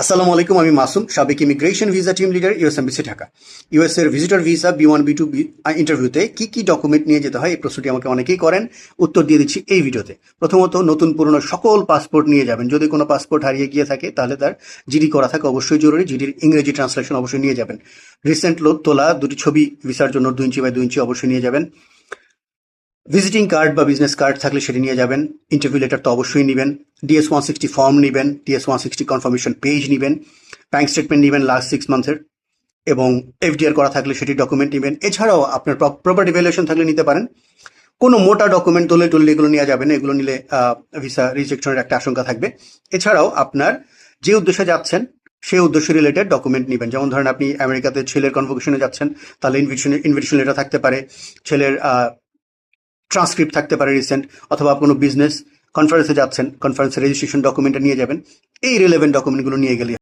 আসসালামু আলাইকুম, আমি মাসুম, সাবেক immigration visa team leader US embassy Dhaka. US এর visitor visa B one B two ইন্টারভিউতে কি কি ডকুমেন্ট নিয়ে যেতে হয়, এই প্রশ্নটি আমাকে অনেকেই করেন। উত্তর দিয়ে দিচ্ছি এই ভিডিওতে। প্রথমত, নতুন পুরনো সকল পাসপোর্ট নিয়ে যাবেন। যদি কোনো পাসপোর্ট হারিয়ে গিয়ে থাকে, তাহলে তার জিডি করা থাকে অবশ্যই জরুরি। জিডির ইংরেজি ট্রান্সলেশন অবশ্যই নিয়ে যাবেন। রিসেন্ট লোড তোলা, দুটি ছবি ভিসার জন্য দুই ইঞ্চি বাই দুই ইঞ্চি অবশ্যই নিয়ে যাবেন। ভিজিটিং কার্ড বা বিজনেস কার্ড থাকলে সেটি নিয়ে যাবেন। ইন্টারভিউ লেটার তো অবশ্যই নেবেন। ডিএস ওয়ান সিক্সটি ফর্ম নেবেন। DS one sixty confirmation page নেবেন। ব্যাঙ্ক স্টেটমেন্ট নেবেন লাস্ট সিক্স মান্থের এবং এফডিআর করা থাকলে সেটি ডকুমেন্ট নেবেন। এছাড়াও আপনার প্রপার্টি ভ্যালুয়েশন থাকলে নিতে পারেন। কোনো মোটা ডকুমেন্ট তোলে টললে এগুলো নেওয়া যাবে না। এগুলো নিলে ভিসা রিজেকশনের একটা আশঙ্কা থাকবে। এছাড়াও আপনার যে উদ্দেশ্যে যাচ্ছেন সেই উদ্দেশ্য রিলেটেড ডকুমেন্ট নেবেন। যেমন ধরেন আপনি আমেরিকাতে ছেলের কনভোকেশনে যাচ্ছেন, তাহলে ইনভিটেশন ইনভিটেশন লেটার থাকতে পারে। ছেলের ট্রান্সক্রিপ্ট থাকতে পারে রিসেন্ট অথবা কোনো বিজনেস কনফারেন্সে যাচ্ছেন কনফারেন্সের রেজিস্ট্রেশন ডকুমেন্টটা নিয়ে যাবেন, এই রিলেভেন্ট ডকুমেন্টগুলো নিয়ে গেলে